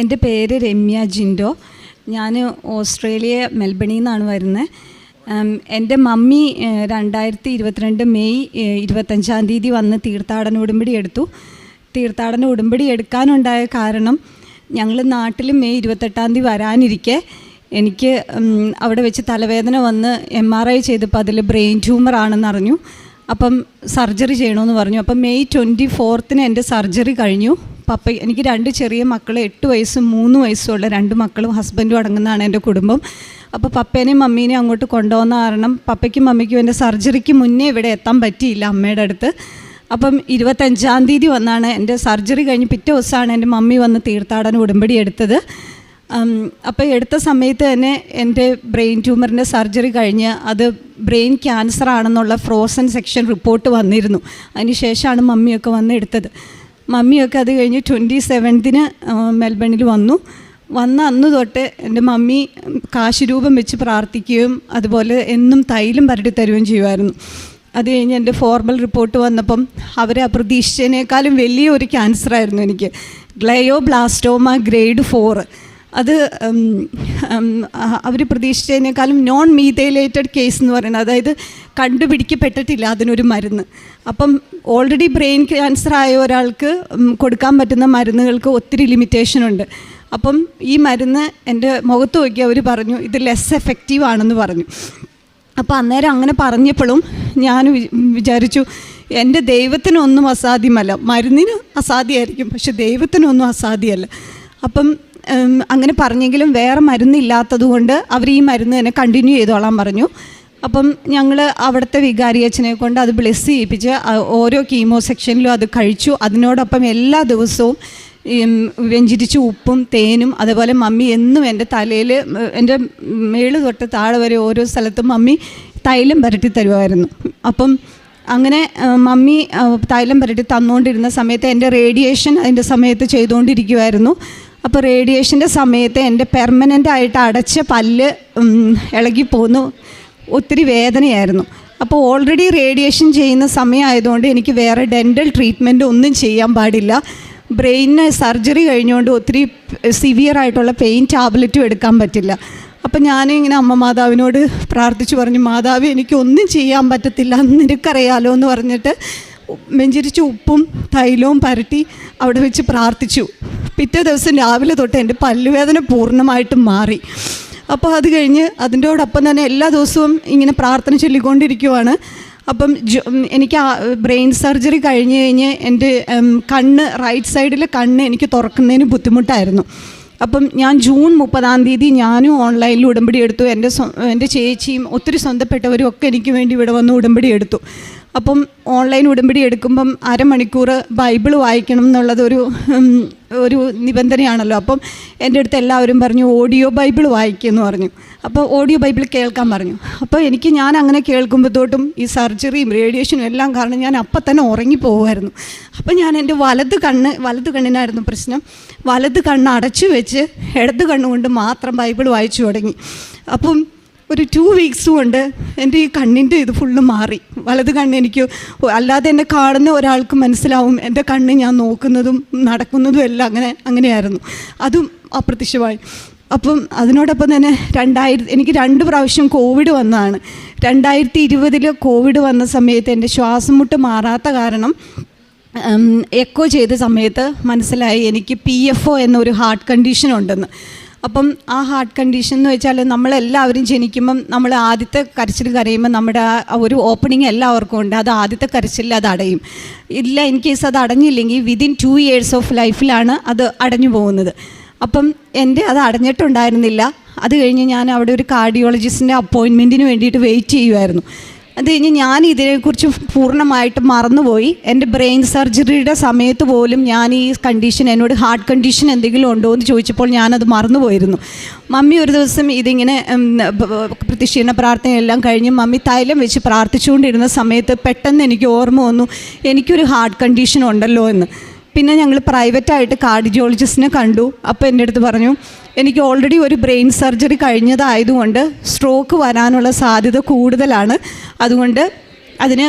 എന്റെ പേര് രമ്യ ജിൻഡോ. ഞാൻ ഓസ്ട്രേലിയ മെൽബണിൽ നിന്നാണ് വരുന്നത് എന്റെ മമ്മി രണ്ടായിരത്തി ഇരുപത്തിരണ്ട് മെയ് ഇരുപത്തഞ്ചാം തീയതി വന്ന് തീർത്ഥാടന ഉടമ്പടി എടുത്തു. തീർത്ഥാടന ഉടമ്പടി എടുക്കാനുണ്ടായ കാരണം ഞങ്ങൾ നാട്ടിൽ മെയ് ഇരുപത്തെട്ടാം തീയതി വരാനിരിക്കെ. എനിക്ക് അവിടെ വെച്ച് തലവേദന വന്ന് എം ആർ ഐ ചെയ്തപ്പോൾ അതിൽ ബ്രെയിൻ ട്യൂമർ ആണെന്ന് അറിഞ്ഞു അപ്പം സർജറി ചെയ്യണമെന്ന് പറഞ്ഞു. അപ്പം മെയ് ട്വന്റി ഫോർത്തിന് എന്റെ സർജറി കഴിഞ്ഞു. പപ്പ എനിക്ക് രണ്ട് ചെറിയ മക്കൾ എട്ട് വയസ്സും മൂന്ന് വയസ്സുള്ള രണ്ട് മക്കളും ഹസ്ബൻഡും അടങ്ങുന്നതാണ് എന്റെ കുടുംബം. അപ്പോൾ പപ്പേനെയും മമ്മീനെയും അങ്ങോട്ട് കൊണ്ടുപോകുന്ന കാരണം പപ്പയ്ക്കും മമ്മിക്കും എന്റെ സർജറിക്ക് മുന്നേ ഇവിടെ എത്താൻ പറ്റിയില്ല അമ്മയുടെ അടുത്ത്. അപ്പം ഇരുപത്തഞ്ചാം തീയതി വന്നാണ് എന്റെ സർജറി കഴിഞ്ഞ് പിറ്റേ ദിവസമാണ് എന്റെ മമ്മി വന്ന് തീർത്ഥാടന ഉടമ്പടി എടുത്തത്. അപ്പോൾ എടുത്ത സമയത്ത് തന്നെ എന്റെ ബ്രെയിൻ ട്യൂമറിന്റെ സർജറി കഴിഞ്ഞ് അത് ബ്രെയിൻ ക്യാൻസർ ആണെന്നുള്ള ഫ്രോസൺ സെക്ഷൻ റിപ്പോർട്ട് വന്നിരുന്നു. അതിന് ശേഷമാണ് മമ്മിയൊക്കെ വന്ന് എടുത്തത്. മമ്മിയൊക്കെ അത് കഴിഞ്ഞ് ട്വന്റി സെവൻത്തിന് മെൽബണിൽ വന്നു. വന്ന അന്ന് തൊട്ട് എന്റെ മമ്മി കാശുരൂപം വെച്ച് പ്രാർത്ഥിക്കുകയും അതുപോലെ എന്നും തൈലം പരട്ടി തരുകയും ചെയ്യുമായിരുന്നു. അത് കഴിഞ്ഞ് എന്റെ ഫോർമൽ റിപ്പോർട്ട് വന്നപ്പം അവരെ അപ്രതീക്ഷിച്ചതിനേക്കാളും വലിയ ഒരു ക്യാൻസറായിരുന്നു എനിക്ക്. ഗ്ലയോ ബ്ലാസ്റ്റോമ ഗ്രേഡ് ഫോറ് അത് അവർ പ്രതീക്ഷിച്ചതിനേക്കാളും നോൺ മീതൈലേറ്റഡ് കേസ് എന്ന് പറയുന്നത് അതായത് കണ്ടുപിടിക്കപ്പെട്ടിട്ടില്ല അതിനൊരു മരുന്ന്. അപ്പം ഓൾറെഡി ബ്രെയിൻ ക്യാൻസർ ആയ ഒരാൾക്ക് കൊടുക്കാൻ പറ്റുന്ന മരുന്നുകൾക്ക് ഒത്തിരി ലിമിറ്റേഷൻ ഉണ്ട്. അപ്പം ഈ മരുന്ന് എന്റെ മുഖത്ത് നോക്കി അവർ പറഞ്ഞു ഇത് ലെസ് എഫക്റ്റീവ് ആണെന്ന് പറഞ്ഞു. അപ്പോൾ അന്നേരം അങ്ങനെ പറഞ്ഞപ്പോഴും ഞാൻ വിചാരിച്ചു എന്റെ ദൈവത്തിനൊന്നും അസാധ്യമല്ല. മരുന്നിന് അസാധ്യമായിരിക്കും പക്ഷെ ദൈവത്തിനൊന്നും അസാധ്യമല്ല. അപ്പം അങ്ങനെ പറഞ്ഞെങ്കിലും വേറെ മരുന്നില്ലാത്തതുകൊണ്ട് അവർ ഈ മരുന്ന് തന്നെ കണ്ടിന്യൂ ചെയ്തോളാൻ പറഞ്ഞു. അപ്പം ഞങ്ങൾ അവിടുത്തെ വികാരിയച്ഛനെ കൊണ്ട് അത് ബ്ലെസ് ചെയ്യിപ്പിച്ച് ഓരോ കീമോ സെക്ഷനിലും അത് കഴിച്ചു. അതിനോടൊപ്പം എല്ലാ ദിവസവും വെഞ്ചിരിച്ച് ഉപ്പും തേനും അതേപോലെ മമ്മി എന്നും എന്റെ തലയിൽ എന്റെ മേൾ തൊട്ട് താഴെ വരെ ഓരോ സ്ഥലത്തും മമ്മി തൈലം പുരട്ടി തരുമായിരുന്നു. അപ്പം അങ്ങനെ മമ്മി തൈലം പുരട്ടി തന്നുകൊണ്ടിരുന്ന സമയത്ത് എന്റെ റേഡിയേഷൻ അതിന്റെ സമയത്ത് ചെയ്തുകൊണ്ടിരിക്കുമായിരുന്നു അപ്പോൾ റേഡിയേഷന്റെ സമയത്ത് എന്റെ പെർമനന്റ് ആയിട്ട് അടച്ച പല്ല് ഇളകിപ്പോന്നു. ഒത്തിരി വേദനയായിരുന്നു. അപ്പോൾ ഓൾറെഡി റേഡിയേഷൻ ചെയ്യുന്ന സമയമായതുകൊണ്ട് എനിക്ക് വേറെ ഡെന്റൽ ട്രീറ്റ്മെന്റ് ഒന്നും ചെയ്യാൻ പാടില്ല. ബ്രെയിനിന് സർജറി കഴിഞ്ഞുകൊണ്ട് ഒത്തിരി സിവിയർ ആയിട്ടുള്ള പെയിൻ ടാബ്ലറ്റും എടുക്കാൻ പറ്റില്ല. അപ്പം ഞാനിങ്ങനെ അമ്മ മാതാവിനോട് പ്രാർത്ഥിച്ചു പറഞ്ഞു മാതാവ് എനിക്ക് ഒന്നും ചെയ്യാൻ പറ്റത്തില്ല നിനക്കറിയാലോ എന്ന് പറഞ്ഞിട്ട് മെഞ്ചിരിച്ച് ഉപ്പും തൈലവും പരട്ടി അവിടെ വെച്ച് പ്രാർത്ഥിച്ചു. പിറ്റേ ദിവസം രാവിലെ തൊട്ട് എന്റെ പല്ലുവേദന പൂർണമായിട്ടും മാറി. അപ്പോൾ അത് കഴിഞ്ഞ് അതിന്റോടൊപ്പം തന്നെ എല്ലാ ദിവസവും ഇങ്ങനെ പ്രാർത്ഥന ചൊല്ലിക്കൊണ്ടിരിക്കുവാണ്. അപ്പം എനിക്ക് ബ്രെയിൻ സർജറി കഴിഞ്ഞ് കഴിഞ്ഞ് എന്റെ കണ്ണ് റൈറ്റ് സൈഡിലെ കണ്ണ് എനിക്ക് തുറക്കുന്നതിന് ബുദ്ധിമുട്ടായിരുന്നു. അപ്പം ഞാൻ ജൂൺ മുപ്പതാം തീയതി ഞാനും ഓൺലൈനിൽ ഉടമ്പടി എടുത്തു. എന്റെ എന്റെ ചേച്ചിയും ഒത്തിരി സ്വന്തപ്പെട്ടവരും ഒക്കെ എനിക്ക് വേണ്ടി ഇവിടെ വന്ന് ഉടമ്പടി എടുത്തു. അപ്പം ഓൺലൈൻ ഉടമ്പടി എടുക്കുമ്പം അരമണിക്കൂർ ബൈബിൾ വായിക്കണം എന്നുള്ളതൊരു ഒരു നിബന്ധനയാണല്ലോ. അപ്പം എന്റെ അടുത്ത് എല്ലാവരും പറഞ്ഞു ഓഡിയോ ബൈബിൾ വായിക്കുമെന്ന് പറഞ്ഞു. അപ്പോൾ ഓഡിയോ ബൈബിൾ കേൾക്കാൻ പറഞ്ഞു. അപ്പോൾ എനിക്ക് ഞാൻ അങ്ങനെ കേൾക്കുമ്പോഴത്തോട്ടും ഈ സർജറിയും റേഡിയേഷനും എല്ലാം കാരണം ഞാൻ അപ്പം തന്നെ ഉറങ്ങി പോകുമായിരുന്നു അപ്പോൾ ഞാൻ എന്റെ വലത് കണ്ണ് വലത് കണ്ണിനായിരുന്നു പ്രശ്നം. വലത് കണ്ണ് അടച്ചു വെച്ച് ഇടത് കണ്ണുകൊണ്ട് മാത്രം ബൈബിൾ വായിച്ചു തുടങ്ങി. അപ്പം ഒരു ടു വീക്സ് കൊണ്ട് എന്റെ ഈ കണ്ണിന്റെ ഇത് ഫുള്ള് മാറി. വലത് കണ്ണ് എനിക്ക് അല്ലാതെ എന്നെ കാണുന്ന ഒരാൾക്ക് മനസ്സിലാവും എന്റെ കണ്ണ് ഞാൻ നോക്കുന്നതും നടക്കുന്നതും എല്ലാം അങ്ങനെ അങ്ങനെയായിരുന്നു. അതും അപ്രത്യക്ഷമായി. അപ്പം അതിനോടൊപ്പം തന്നെ രണ്ടായിരത്തി എനിക്ക് രണ്ട് പ്രാവശ്യം കോവിഡ് വന്നതാണ്. രണ്ടായിരത്തി ഇരുപതിൽ കോവിഡ് വന്ന സമയത്ത് എന്റെ ശ്വാസം മുട്ട് മാറാത്ത കാരണം എക്കോ ചെയ്ത സമയത്ത് മനസ്സിലായി എനിക്ക് പി എഫ് ഒ എന്നൊരു ഹാർട്ട് കണ്ടീഷൻ ഉണ്ടെന്ന്. അപ്പം ആ ഹാർട്ട് കണ്ടീഷൻ എന്ന് വെച്ചാൽ നമ്മളെല്ലാവരും ജനിക്കുമ്പം നമ്മൾ ആദ്യത്തെ കരച്ചിൽ കരയുമ്പോൾ നമ്മുടെ ആ ഒരു ഓപ്പണിങ് എല്ലാവർക്കും ഉണ്ട്. അത് ആദ്യത്തെ കരച്ചിലിൽ അത് അടയും. ഇല്ല ഇൻ കേസ് അത് അടഞ്ഞില്ലെങ്കിൽ വിതിൻ ടു ഇയേഴ്സ് ഓഫ് ലൈഫിലാണ് അത് അടഞ്ഞു പോകുന്നത്. അപ്പം എന്റെ അത് അടഞ്ഞിട്ടുണ്ടായിരുന്നില്ല. അത് കഴിഞ്ഞ് ഞാൻ അവിടെ ഒരു കാർഡിയോളജിസ്റ്റിന്റെ അപ്പോയിൻമെന്റിന് വേണ്ടിയിട്ട് വെയിറ്റ് ചെയ്യുമായിരുന്നു അത് കഴിഞ്ഞ് ഞാൻ ഇതിനെക്കുറിച്ച് പൂർണമായിട്ട് മറന്നുപോയി. എന്റെ ബ്രെയിൻ സർജറിയുടെ സമയത്ത് പോലും ഞാൻ ഈ കണ്ടീഷൻ എന്നോട് ഹാർട്ട് കണ്ടീഷൻ എന്തെങ്കിലും ഉണ്ടോ എന്ന് ചോദിച്ചപ്പോൾ ഞാനത് മറന്നുപോയിരുന്നു. മമ്മി ഒരു ദിവസം ഇതിങ്ങനെ പ്രതിഷീണ പ്രാർത്ഥനയെല്ലാം കഴിഞ്ഞ് മമ്മി തൈലം വെച്ച് പ്രാർത്ഥിച്ചുകൊണ്ടിരുന്ന സമയത്ത് പെട്ടെന്ന് എനിക്ക് ഓർമ്മ വന്നു എനിക്കൊരു ഹാർട്ട് കണ്ടീഷൻ ഉണ്ടല്ലോ എന്ന്. പിന്നെ ഞങ്ങൾ പ്രൈവറ്റായിട്ട് കാർഡിയോളജിസ്റ്റിനെ കണ്ടു. അപ്പോൾ എന്റെ അടുത്ത് പറഞ്ഞു എനിക്ക് ഓൾറെഡി ഒരു ബ്രെയിൻ സർജറി കഴിഞ്ഞതായതുകൊണ്ട് സ്ട്രോക്ക് വരാനുള്ള സാധ്യത കൂടുതലാണ്. അതുകൊണ്ട് അതിന്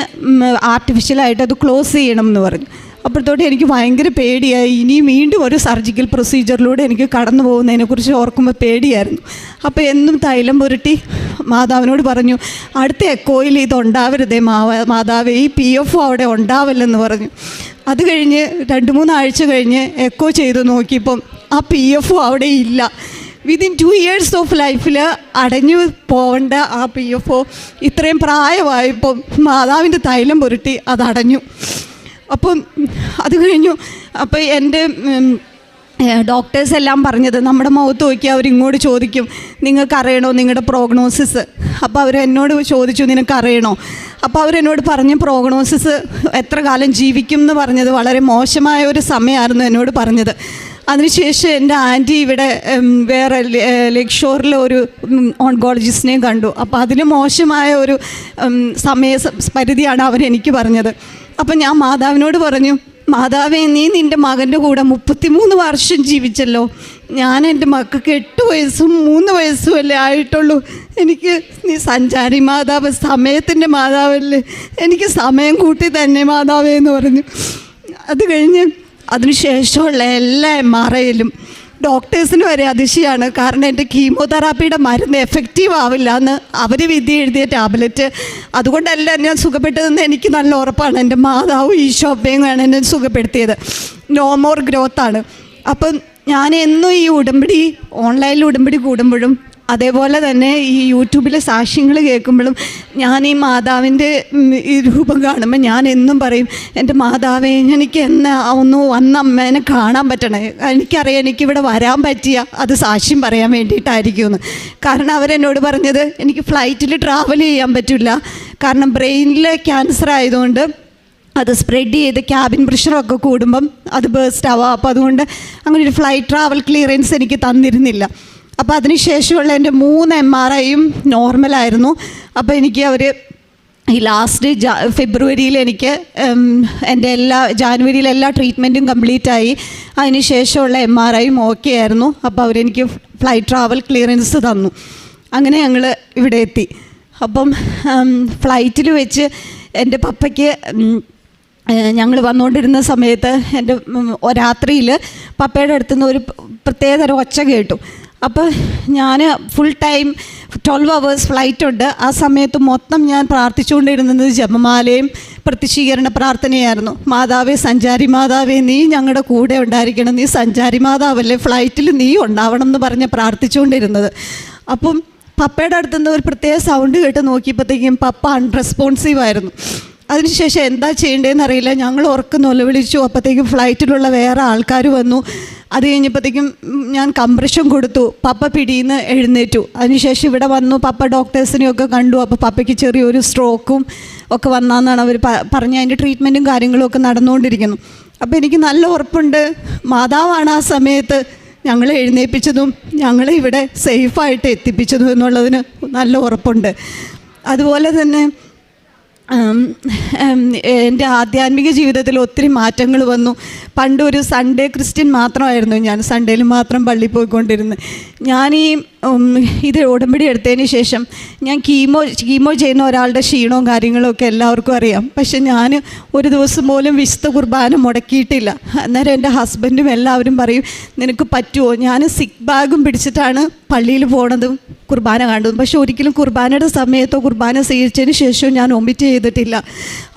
ആർട്ടിഫിഷ്യലായിട്ട് അത് ക്ലോസ് ചെയ്യണം എന്ന് പറഞ്ഞു. അപ്പോഴത്തോട്ട് എനിക്ക് ഭയങ്കര പേടിയായി. ഇനി വീണ്ടും ഒരു സർജിക്കൽ പ്രൊസീജിയറിലൂടെ എനിക്ക് കടന്നു പോകുന്നതിനെക്കുറിച്ച് ഓർക്കുമ്പോൾ പേടിയായിരുന്നു. അപ്പോൾ എന്നും തൈലം പുരട്ടി മാതാവിനോട് പറഞ്ഞു അടുത്ത എക്കോയിൽ ഇത് ഉണ്ടാവരുതേ മാവ മാതാവ് ഈ പി എഫ് അവിടെ ഉണ്ടാവില്ലെന്ന് പറഞ്ഞു. അത് കഴിഞ്ഞ് രണ്ട് മൂന്നാഴ്ച കഴിഞ്ഞ് എക്കോ ചെയ്ത് നോക്കിയപ്പം ആ പി എഫും അവിടെ ഇല്ല. വിതിൻ ടു ഇയേഴ്സ് ഓഫ് ലൈഫിൽ അടഞ്ഞു പോകേണ്ട ആ പി എഫ് ഒ ഇത്രയും പ്രായമായപ്പം മാതാവിന്റെ തൈലം പുരട്ടി അത് അടഞ്ഞു. അപ്പം അത് കഴിഞ്ഞു. അപ്പോൾ എന്റെ ഡോക്ടേഴ്സ് എല്ലാം പറഞ്ഞത് നമ്മുടെ മുഖത്ത് നോക്കി അവരിങ്ങോട്ട് ചോദിക്കും നിങ്ങൾക്കറിയണോ നിങ്ങളുടെ പ്രോഗ്നോസിസ് അപ്പോൾ അവർ എന്നോട് ചോദിച്ചു നിനക്കറിയണോ? അപ്പോൾ അവരെന്നോട് പറഞ്ഞ പ്രോഗ്നോസിസ് എത്ര കാലം ജീവിക്കും എന്ന് പറഞ്ഞത് വളരെ മോശമായ ഒരു സമയമായിരുന്നു എന്നോട് പറഞ്ഞത്. അതിനുശേഷം എന്റെ ആന്റി ഇവിടെ വേറെ ലേക്ക് ഷോറിലെ ഒരു ഓൺകോളജിസ്റ്റിനെയും കണ്ടു. അപ്പോൾ അതിന് മോശമായ ഒരു സമയ പരിധിയാണ് അവരെനിക്ക് പറഞ്ഞത്. അപ്പം ഞാൻ മാതാവിനോട് പറഞ്ഞു മാതാവേ നീ നിന്റെ മകന്റെ കൂടെ മുപ്പത്തിമൂന്ന് വർഷം ജീവിച്ചല്ലോ. ഞാൻ എന്റെ മക്കൾക്ക് എട്ട് വയസ്സും മൂന്ന് വയസ്സും അല്ലേ ആയിട്ടുള്ളൂ. എനിക്ക് നീ സഞ്ചാരി മാതാവ് സമയത്തിന്റെ മാതാവല്ലേ. എനിക്ക് സമയം കൂട്ടി തന്നെ മാതാവേ എന്ന് പറഞ്ഞു. അത് കഴിഞ്ഞ് അതിനുശേഷമുള്ള എല്ലാ എം ആർ ഐയിലും ഡോക്ടേഴ്സിന് വരെ അതിശയാണ്. കാരണം എന്റെ കീമോതെറാപ്പിയുടെ മരുന്ന് എഫക്റ്റീവ് ആവില്ല എന്ന് അവർ വിധി എഴുതിയ ടാബ്ലറ്റ് അതുകൊണ്ടല്ല ഞാൻ സുഖപ്പെട്ടതെന്ന് എനിക്ക് നല്ല ഉറപ്പാണ്. എന്റെ മാതാവും ഈശോപ്പയും എന്നെ സുഖപ്പെടുത്തിയത്. നോ മോർ ഗ്രോത്താണ് അപ്പം ഞാൻ എന്നും ഈ ഉടമ്പടി ഓൺലൈനിൽ ഉടമ്പടി കൂടുമ്പോഴും അതേപോലെ തന്നെ ഈ യൂട്യൂബിലെ സാക്ഷ്യങ്ങൾ കേൾക്കുമ്പോഴും ഞാൻ ഈ മാതാവിന്റെ ഈ രൂപം കാണുമ്പോൾ ഞാൻ എന്നും പറയും എന്റെ മാതാവേ എനിക്ക് എന്നാ ഒന്ന് വന്ന അമ്മേനെ കാണാൻ പറ്റണേ. എനിക്കറിയാം എനിക്കിവിടെ വരാൻ പറ്റിയ അത് സാക്ഷ്യം പറയാൻ വേണ്ടിയിട്ടായിരിക്കുമെന്ന്. കാരണം അവരെന്നോട് പറഞ്ഞത് എനിക്ക് ഫ്ലൈറ്റിൽ ട്രാവൽ ചെയ്യാൻ പറ്റില്ല. കാരണം ബ്രെയിനിൽ ക്യാൻസർ ആയതുകൊണ്ട് അത് സ്പ്രെഡ് ചെയ്ത് ക്യാബിൻ പ്രഷറൊക്കെ കൂടുമ്പം അത് ബേസ്റ്റ് ആവാം. അപ്പോൾ അതുകൊണ്ട് അങ്ങനെ ഒരു ഫ്ലൈറ്റ് ട്രാവൽ ക്ലിയറൻസ് എനിക്ക് തന്നിരുന്നില്ല. അപ്പോൾ അതിനുശേഷമുള്ള എന്റെ മൂന്ന് എം ആർ ഐയും നോർമലായിരുന്നു അപ്പോൾ എനിക്ക് അവർ ഈ ലാസ്റ്റ് ജാ ഫെബ്രുവരിയിൽ എനിക്ക് എന്റെ എല്ലാ ജാനുവരിയിൽ എല്ലാ ട്രീറ്റ്മെന്റും കംപ്ലീറ്റ് ആയി. അതിന് ശേഷമുള്ള എം ആർ ഐയും ഓക്കെ ആയിരുന്നു. അപ്പോൾ അവരെനിക്ക് ഫ്ലൈറ്റ് ട്രാവൽ ക്ലിയറൻസ് തന്നു. അങ്ങനെ ഞങ്ങൾ ഇവിടെ എത്തി. അപ്പം ഫ്ലൈറ്റിൽ വെച്ച് എന്റെ പപ്പയ്ക്ക് ഞങ്ങൾ വന്നുകൊണ്ടിരുന്ന സമയത്ത് എന്റെ രാത്രിയിൽ പപ്പയുടെ അടുത്തുനിന്ന് ഒരു പ്രത്യേകതരം ഒച്ച കേട്ടു. അപ്പോൾ ഞാൻ full time twelve hours flight ഉണ്ട്. ആ സമയത്ത് മൊത്തം ഞാൻ പ്രാർത്ഥിച്ചുകൊണ്ടിരുന്നത് ജപമാലയും പ്രത്യക്ഷീകരണ പ്രാർത്ഥനയായിരുന്നു. മാതാവേ സഞ്ചാരി മാതാവേ നീ ഞങ്ങളുടെ കൂടെ ഉണ്ടായിരിക്കണം. നീ സഞ്ചാരി മാതാവല്ലേ? ഫ്ലൈറ്റിൽ നീ ഉണ്ടാവണം എന്ന് പറഞ്ഞ് പ്രാർത്ഥിച്ചുകൊണ്ടിരുന്നത്. അപ്പം പപ്പയുടെ അടുത്തുനിന്ന് ഒരു പ്രത്യേക സൗണ്ട് കേട്ട് നോക്കിയപ്പോഴത്തേക്കും പപ്പ അൺറെസ്പോൺസീവ് ആയിരുന്നു. അതിനുശേഷം എന്താ ചെയ്യേണ്ടതെന്ന് അറിയില്ല. ഞങ്ങൾ ഉറക്കം വിളിച്ചു അപ്പോഴത്തേക്കും ഫ്ലൈറ്റിലുള്ള വേറെ ആൾക്കാർ വന്നു. അത് കഴിഞ്ഞപ്പോഴത്തേക്കും ഞാൻ കംപ്രഷൻ കൊടുത്തു. പപ്പ പിടിയിന്ന് എഴുന്നേറ്റു. അതിനുശേഷം ഇവിടെ വന്നു പപ്പ ഡോക്ടേഴ്സിനെയൊക്കെ കണ്ടു. അപ്പോൾ പപ്പയ്ക്ക് ചെറിയൊരു സ്ട്രോക്കും ഒക്കെ വന്നാന്നാണ് അവർ പറഞ്ഞ് അതിന്റെ ട്രീറ്റ്മെന്റും കാര്യങ്ങളും ഒക്കെ നടന്നുകൊണ്ടിരിക്കുന്നു. അപ്പോൾ എനിക്ക് നല്ല ഉറപ്പുണ്ട്. മാതാവാണ് ആ സമയത്ത് ഞങ്ങളെ എഴുന്നേൽപ്പിച്ചതും ഞങ്ങളെ ഇവിടെ സേഫായിട്ട് എത്തിപ്പിച്ചതും എന്നുള്ളതിന് നല്ല ഉറപ്പുണ്ട്. അതുപോലെ തന്നെ എന്റെ ആധ്യാത്മിക ജീവിതത്തിൽ ഒത്തിരി മാറ്റങ്ങൾ വന്നു. പണ്ട് ഒരു സൺഡേ ക്രിസ്ത്യൻ മാത്രമായിരുന്നു ഞാൻ. സൺഡേയിൽ മാത്രം പള്ളിയിൽ പോയിക്കൊണ്ടിരുന്നത്. ഞാൻ ഈ ഇത് ഉടമ്പടി എടുത്തതിന് ശേഷം ഞാൻ കീമോ കീമോ ചെയ്യുന്ന ഒരാളുടെ ക്ഷീണവും കാര്യങ്ങളും ഒക്കെ എല്ലാവർക്കും അറിയാം. പക്ഷെ ഞാൻ ഒരു ദിവസം പോലും വിശുദ്ധ കുർബാന മുടക്കിയിട്ടില്ല. അന്നേരം എന്റെ ഹസ്ബൻഡും എല്ലാവരും പറയും നിനക്ക് പറ്റുമോ ഞാൻ സിക്ക് ബാഗും പിടിച്ചിട്ടാണ് പള്ളിയിൽ പോണതും കുർബാന കാണുന്നതും പക്ഷെ ഒരിക്കലും കുർബാനയുടെ സമയത്തോ കുർബാന സ്വീകരിച്ചതിന് ശേഷവും ഞാൻ ഒമിറ്റ് ചെയ്തിട്ടില്ല.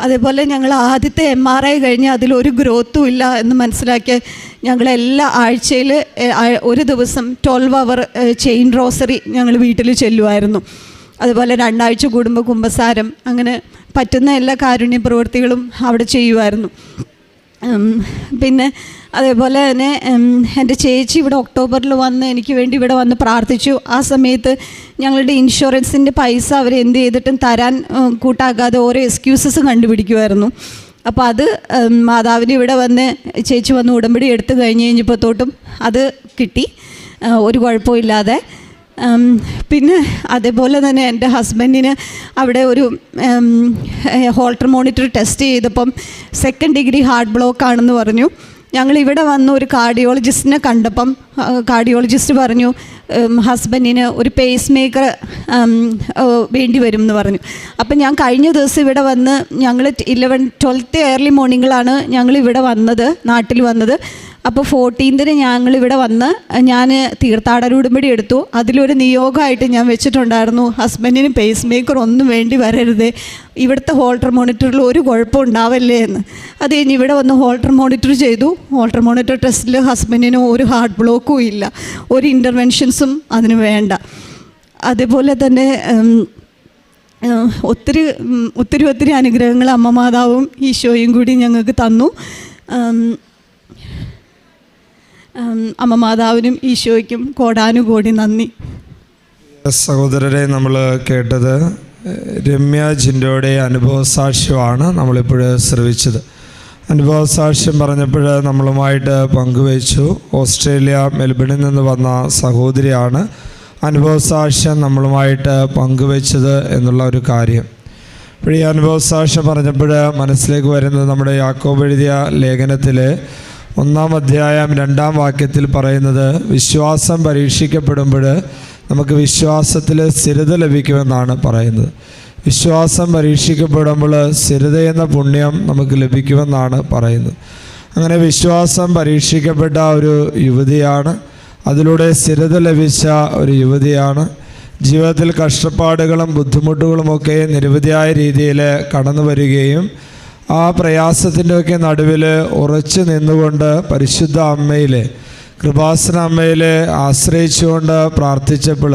അതേപോലെ ഞങ്ങൾ ആദ്യത്തെ എം ആർ ഐ കഴിഞ്ഞ് അതിലൊരു ഗ്രോത്തും ഇല്ല എന്ന് മനസ്സിലാക്കി ഞങ്ങൾ എല്ലാ ആഴ്ചയിൽ ഒരു ദിവസം ട്വൽവ് അവർ ചെയിൻ റോസറി ഞങ്ങൾ വീട്ടിൽ ചെല്ലുമായിരുന്നു അതുപോലെ രണ്ടാഴ്ച കൂടുമ്പോൾ കുമ്പസാരം അങ്ങനെ പറ്റുന്ന എല്ലാ കാരുണ്യ പ്രവൃത്തികളും അവിടെ ചെയ്യുമായിരുന്നു പിന്നെ അതേപോലെ തന്നെ എന്റെ ചേച്ചി ഇവിടെ ഒക്ടോബറിൽ വന്ന് എനിക്ക് വേണ്ടി ഇവിടെ വന്ന് പ്രാർത്ഥിച്ചു. ആ സമയത്ത് ഞങ്ങളുടെ ഇൻഷുറൻസിന്റെ പൈസ അവർ എന്ത് ചെയ്തിട്ടും തരാൻ കൂട്ടാക്കാതെ ഓരോ എക്സ്ക്യൂസസ് കണ്ടുപിടിക്കുമായിരുന്നു അപ്പോൾ അത് മാതാവിന് ഇവിടെ വന്ന് ചേച്ചി വന്ന് ഉടമ്പടി എടുത്തു കഴിഞ്ഞ് കഴിഞ്ഞപ്പോൾ തൊട്ടും അത് കിട്ടി. ഒരു കുഴപ്പമില്ലാതെ പിന്നെ അതേപോലെ തന്നെ എന്റെ ഹസ്ബൻഡിന് അവിടെ ഒരു ഹോൾട്ടർ മോണിറ്റർ ടെസ്റ്റ് ചെയ്തപ്പം സെക്കൻഡ് ഡിഗ്രി ഹാർട്ട് ബ്ലോക്ക് ആണെന്ന് പറഞ്ഞു. ഞങ്ങൾ ഇവിടെ വന്ന് ഒരു കാർഡിയോളജിസ്റ്റിനെ കണ്ടപ്പം കാർഡിയോളജിസ്റ്റ് പറഞ്ഞു ഹസ്ബൻഡിന് ഒരു പേസ് മേക്കർ വേണ്ടി വരും എന്ന് പറഞ്ഞു. അപ്പം ഞാൻ കഴിഞ്ഞ ദിവസം ഇവിടെ വന്ന് ഞങ്ങൾ ഇലവൻ ട്വൽത്ത് ഏർലി മോർണിംഗിലാണ് ഞങ്ങൾ ഇവിടെ വന്നത് നാട്ടിൽ വന്നത്. അപ്പോൾ ഫോർട്ടീൻതിന് ഞങ്ങൾ ഇവിടെ വന്ന് ഞാൻ തീർത്ഥാടന ഉടമ്പടി എടുത്തു. അതിലൊരു നിയോഗമായിട്ട് ഞാൻ വെച്ചിട്ടുണ്ടായിരുന്നു. ഹസ്ബൻഡിന് പേസ് മേക്കർ ഒന്നും വേണ്ടി വരരുതേ. ഇവിടുത്തെ ഹോൾട്ടർ മോണിറ്ററിൽ ഒരു കുഴപ്പം ഉണ്ടാവല്ലേ എന്ന്. അത് കഴിഞ്ഞ് ഇവിടെ വന്ന് ഹോൾട്ടർ മോണിറ്റർ ചെയ്തു. ഹോൾട്ടർ മോണിറ്റർ ടെസ്റ്റിൽ ഹസ്ബൻഡിന് ഒരു ഹാർട്ട് ബ്ലോക്കും ഇല്ല. ഒരു ഇന്റർവെൻഷൻസും അതിന് വേണ്ട. അതേപോലെ തന്നെ ഒത്തിരി ഒത്തിരി ഒത്തിരി അനുഗ്രഹങ്ങൾ അമ്മ മാതാവും ഈശോയും കൂടി ഞങ്ങൾക്ക് തന്നു. അമ്മ മാതാവിനും ഈശോയ്ക്കും കോടാനുകോടി നന്ദി. സഹോദരരെ നമ്മൾ കേട്ടത് രമ്യ ജിൻഡോയുടെ അനുഭവ സാക്ഷ്യമാണ് നമ്മളിപ്പോൾ ശ്രവിച്ചത്. അനുഭവ സാക്ഷ്യം പറഞ്ഞപ്പോൾ നമ്മളുമായിട്ട് പങ്കുവച്ചു. ഓസ്ട്രേലിയ മെൽബണിൽ നിന്ന് വന്ന സഹോദരിയാണ് അനുഭവ സാക്ഷ്യം നമ്മളുമായിട്ട് പങ്കുവച്ചത് എന്നുള്ള ഒരു കാര്യം. അപ്പോൾ ഈ അനുഭവ സാക്ഷ്യം പറഞ്ഞപ്പോൾ മനസ്സിലേക്ക് വരുന്നത് നമ്മുടെ യാക്കോബ് എഴുതിയ ലേഖനത്തിൽ ഒന്നാം അധ്യായം രണ്ടാം വാക്യത്തിൽ പറയുന്നത് വിശ്വാസം പരീക്ഷിക്കപ്പെടുമ്പോൾ നമുക്ക് വിശ്വാസത്തിൽ സ്ഥിരത ലഭിക്കുമെന്നാണ് പറയുന്നത്. വിശ്വാസം പരീക്ഷിക്കപ്പെടുമ്പോൾ സ്ഥിരത എന്ന പുണ്യം നമുക്ക് ലഭിക്കുമെന്നാണ് പറയുന്നത്. അങ്ങനെ വിശ്വാസം പരീക്ഷിക്കപ്പെട്ട ഒരു യുവതിയാണ് അതിലൂടെ സ്ഥിരത ലഭിച്ച ഒരു യുവതിയാണ്. ജീവിതത്തിൽ കഷ്ടപ്പാടുകളും ബുദ്ധിമുട്ടുകളുമൊക്കെ നിരവധിയായ രീതിയിൽ കടന്നു വരികയും ആ പ്രയാസത്തിന്റെയൊക്കെ നടുവിൽ ഉറച്ചു നിന്നുകൊണ്ട് പരിശുദ്ധ അമ്മയിൽ കൃപാസന അമ്മയിൽ ആശ്രയിച്ചുകൊണ്ട് പ്രാർത്ഥിച്ചപ്പോൾ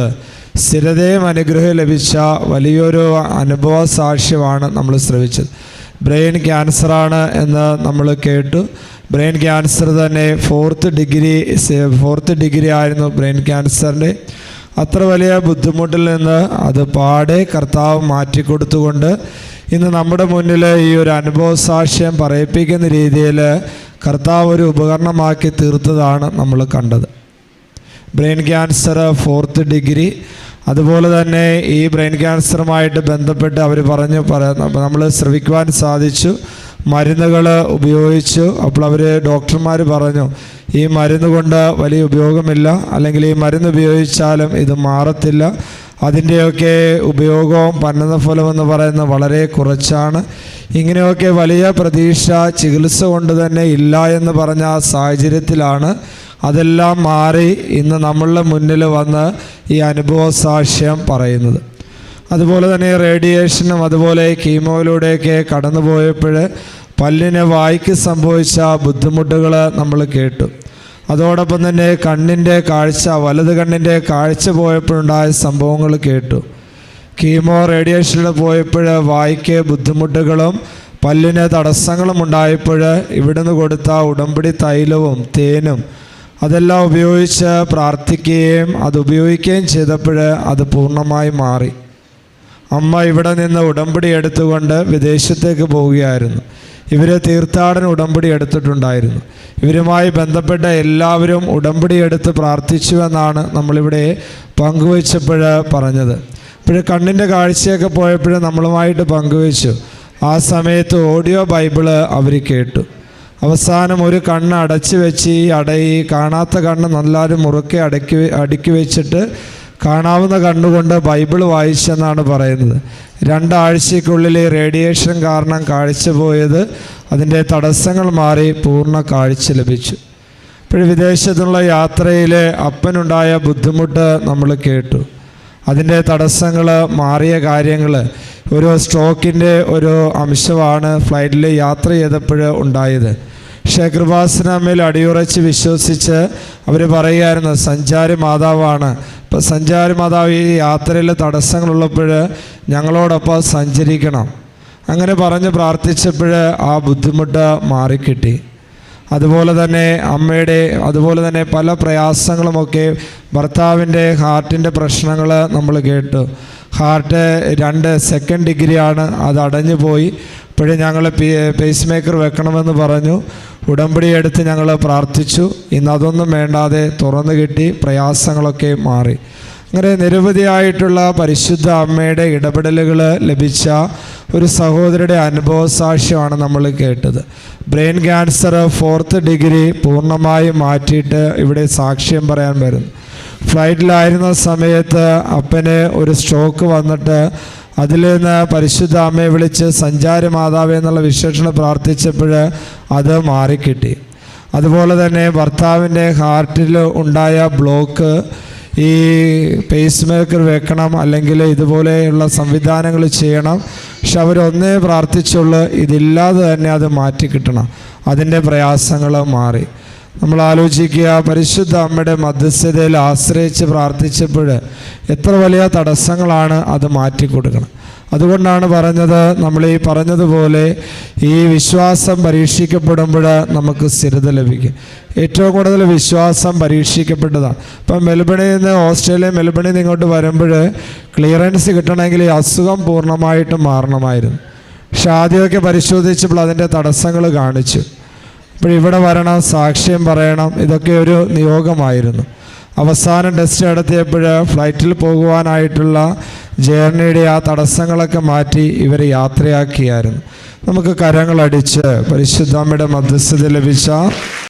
സ്ഥിരതയും അനുഗ്രഹം ലഭിച്ച വലിയൊരു അനുഭവ സാക്ഷ്യമാണ് നമ്മൾ ശ്രവിച്ചത്. ബ്രെയിൻ ക്യാൻസറാണ് എന്ന് നമ്മൾ കേട്ടു. ബ്രെയിൻ ക്യാൻസർ തന്നെ ഫോർത്ത് ഡിഗ്രി ഫോർത്ത് ഡിഗ്രി ആയിരുന്നു ബ്രെയിൻ ക്യാൻസറിന്റെ. അത്ര വലിയ ബുദ്ധിമുട്ടിൽ നിന്ന് അത് പാടെ കർത്താവ് മാറ്റിക്കൊടുത്തുകൊണ്ട് ഇന്ന് നമ്മുടെ മുന്നിൽ ഈ ഒരു അനുഭവ സാക്ഷ്യം പറയിപ്പിക്കുന്ന രീതിയിൽ കർത്താവ് ഒരു ഉപകരണമാക്കി തീർത്തതാണ് നമ്മൾ കണ്ടത്. Brain cancer fourth degree. അതുപോലെ തന്നെ ഈ ബ്രെയിൻ ക്യാൻസറുമായിട്ട് ബന്ധപ്പെട്ട് അവർ പറഞ്ഞു നമ്മൾ ശ്രവിക്കുവാൻ സാധിച്ചു. മരുന്നുകൾ ഉപയോഗിച്ചു. അപ്പോൾ അവർ ഡോക്ടർമാർ പറഞ്ഞു ഈ മരുന്ന് കൊണ്ട് വലിയ ഉപയോഗമില്ല. അല്ലെങ്കിൽ ഈ മരുന്ന് ഉപയോഗിച്ചാലും ഇത് മാറത്തില്ല. അതിന്റെയൊക്കെ ഉപയോഗവും പന്നഫലം എന്ന് പറയുന്നത് വളരെ കുറച്ചാണ്. ഇങ്ങനെയൊക്കെ വലിയ പ്രതീക്ഷ ചികിത്സ കൊണ്ട് തന്നെ ഇല്ല എന്ന് പറഞ്ഞ സാഹചര്യത്തിലാണ് അതെല്ലാം മാറി ഇന്ന് നമ്മളുടെ മുന്നിൽ വന്ന് ഈ അനുഭവ സാക്ഷ്യം പറയുന്നത്. അതുപോലെ തന്നെ റേഡിയേഷനും അതുപോലെ കീമോയിലൂടെയൊക്കെ കടന്നു പോയപ്പോൾ പല്ലിന് വായിക്ക് സംഭവിച്ച ബുദ്ധിമുട്ടുകൾ നമ്മൾ കേട്ടു. അതോടൊപ്പം തന്നെ കണ്ണിന്റെ കാഴ്ച വലത് കണ്ണിന്റെ കാഴ്ച പോയപ്പോഴുണ്ടായ സംഭവങ്ങൾ കേട്ടു. കീമോ റേഡിയേഷനിൽ പോയപ്പോൾ വായിക്ക് ബുദ്ധിമുട്ടുകളും പല്ലിന് തടസ്സങ്ങളും ഉണ്ടായപ്പോൾ ഇവിടുന്ന് കൊടുത്ത ഉടമ്പടി തൈലവും തേനും അതെല്ലാം ഉപയോഗിച്ച് പ്രാർത്ഥിക്കുകയും അത് ഉപയോഗിക്കുകയും ചെയ്തപ്പോൾ അത് പൂർണമായി മാറി. അമ്മ ഇവിടെ നിന്ന് ഉടമ്പടി എടുത്തുകൊണ്ട് വിദേശത്തേക്ക് പോവുകയായിരുന്നു. ഇവർ തീർത്ഥാടന ഉടമ്പടി എടുത്തിട്ടുണ്ടായിരുന്നു. ഇവരുമായി ബന്ധപ്പെട്ട എല്ലാവരും ഉടമ്പടി എടുത്ത് പ്രാർത്ഥിച്ചുവെന്നാണ് നമ്മളിവിടെ പങ്കുവച്ചപ്പോൾ പറഞ്ഞത്. ഇപ്പോൾ കണ്ണിന്റെ കാഴ്ചയൊക്കെ പോയപ്പോഴും നമ്മളുമായിട്ട് പങ്കുവച്ചു. ആ സമയത്ത് ഓഡിയോ ബൈബിൾ അവർ കേട്ടു. അവസാനം ഒരു കണ്ണ് അടച്ചു വെച്ച് ഈ അടയി കാണാത്ത കണ്ണ് നല്ലാരും മുറുക്കെ അടക്കി അടുക്കി വെച്ചിട്ട് കാണാവുന്ന കണ്ണുകൊണ്ട് ബൈബിൾ വായിച്ചെന്നാണ് പറയുന്നത്. രണ്ടാഴ്ചയ്ക്കുള്ളിൽ റേഡിയേഷൻ കാരണം കാഴ്ച പോയത് അതിന്റെ തടസ്സങ്ങൾ മാറി പൂർണ കാഴ്ച ലഭിച്ചു. ഇപ്പോൾ വിദേശത്തുള്ള യാത്രയിൽ അപ്പനുണ്ടായ ബുദ്ധിമുട്ട് നമ്മൾ കേട്ടു. അതിന്റെ തടസ്സങ്ങൾ മാറിയ കാര്യങ്ങൾ ഒരു സ്ട്രോക്കിന്റെ ഒരു അംശമാണ് ഫ്ലൈറ്റിൽ യാത്ര ചെയ്തപ്പോൾ ഉണ്ടായത്. പക്ഷേ കൃപാസനമ്മയിൽ അടിയുറച്ച് വിശ്വസിച്ച് അവർ പറയുമായിരുന്നു സഞ്ചാരി മാതാവാണ്. ഇപ്പം സഞ്ചാരി മാതാവ് ഈ യാത്രയിൽ തടസ്സങ്ങളുള്ളപ്പോൾ ഞങ്ങളോടൊപ്പം സഞ്ചരിക്കണം. അങ്ങനെ പറഞ്ഞ് പ്രാർത്ഥിച്ചപ്പോൾ ആ ബുദ്ധിമുട്ട് മാറിക്കിട്ടി. അതുപോലെ തന്നെ അമ്മയുടെ അതുപോലെ തന്നെ പല പ്രയാസങ്ങളുമൊക്കെ ഭർത്താവിന്റെ ഹാർട്ടിന്റെ പ്രശ്നങ്ങൾ നമ്മൾ കേട്ടു. ഹാർട്ട് രണ്ട് സെക്കൻഡ് ഡിഗ്രിയാണ് അത് അടഞ്ഞു പോയി ഇപ്പോഴും ഞങ്ങൾ പേസ് മേക്കർ വെക്കണമെന്ന് പറഞ്ഞു. ഉടമ്പടി എടുത്ത് ഞങ്ങൾ പ്രാർത്ഥിച്ചു. ഇന്ന് അതൊന്നും വേണ്ടാതെ തുറന്നു കിട്ടി പ്രയാസങ്ങളൊക്കെ മാറി. അങ്ങനെ നിരവധിയായിട്ടുള്ള പരിശുദ്ധ അമ്മയുടെ ഇടപെടലുകൾ ലഭിച്ച ഒരു സഹോദരിയുടെ അനുഭവ സാക്ഷ്യമാണ് നമ്മൾ കേട്ടത്. ബ്രെയിൻ ക്യാൻസർ ഫോർത്ത് ഡിഗ്രി പൂർണമായി മാറ്റിയിട്ട് ഇവിടെ സാക്ഷ്യം പറയാൻ വരുന്നു. ഫ്ലൈറ്റിലായിരുന്ന സമയത്ത് അപ്പന് ഒരു സ്ട്രോക്ക് വന്നിട്ട് അതിൽ നിന്ന് പരിശുദ്ധ അമ്മയെ വിളിച്ച് സഞ്ചാര മാതാവ് എന്നുള്ള വിശേഷണം പ്രാർത്ഥിച്ചപ്പോൾ അത് മാറിക്കിട്ടി. അതുപോലെ തന്നെ ഭർത്താവിന്റെ ഹാർട്ടിൽ ഉണ്ടായ ബ്ലോക്ക് ഈ പേസ് മേക്കർ വെക്കണം അല്ലെങ്കിൽ ഇതുപോലെയുള്ള സംവിധാനങ്ങൾ ചെയ്യണം. പക്ഷെ അവരൊന്നേ പ്രാർത്ഥിച്ചുള്ളൂ ഇതില്ലാതെ തന്നെ അത് മാറ്റി കിട്ടണം. അതിന്റെ പ്രയാസങ്ങൾ മാറി. നമ്മൾ ആലോചിക്കുക പരിശുദ്ധ അമ്മയുടെ മധ്യസ്ഥതയിൽ ആശ്രയിച്ച് പ്രാർത്ഥിച്ചപ്പോൾ എത്ര വലിയ തടസ്സങ്ങളാണ് അത് മാറ്റിക്കൊടുക്കണം. അതുകൊണ്ടാണ് പറഞ്ഞത് നമ്മൾ ഈ പറഞ്ഞതുപോലെ ഈ വിശ്വാസം പരീക്ഷിക്കപ്പെടുമ്പോൾ നമുക്ക് സ്ഥിരത ലഭിക്കും. ഏറ്റവും കൂടുതൽ വിശ്വാസം പരീക്ഷിക്കപ്പെട്ടതാണ്. ഇപ്പം മെൽബണിൽ നിന്ന് ഓസ്ട്രേലിയ മെൽബണിൽ നിന്ന് ഇങ്ങോട്ട് വരുമ്പോൾ ക്ലിയറൻസ് കിട്ടണമെങ്കിൽ ഈ അസുഖം പൂർണമായിട്ടും മാറണമായിരുന്നു. പക്ഷെ ആദ്യമൊക്കെ പരിശോധിച്ചപ്പോൾ അതിന്റെ തടസ്സങ്ങൾ കാണിച്ചു. അപ്പോൾ ഇവിടെ വരണം സാക്ഷ്യം പറയണം. ഇതൊക്കെ ഒരു നിയോഗമായിരുന്നു. അവസാനം ടെസ്റ്റ് നടത്തിയപ്പോൾ ഫ്ലൈറ്റിൽ പോകുവാനായിട്ടുള്ള ജേർണിയുടെ ആ തടസ്സങ്ങളൊക്കെ മാറ്റി ഇവരെ യാത്രയാക്കിയായിരുന്നു. നമുക്ക് കരങ്ങളടിച്ച് പരിശുദ്ധമ്മയുടെ മധ്യസ്ഥത ലഭിച്ച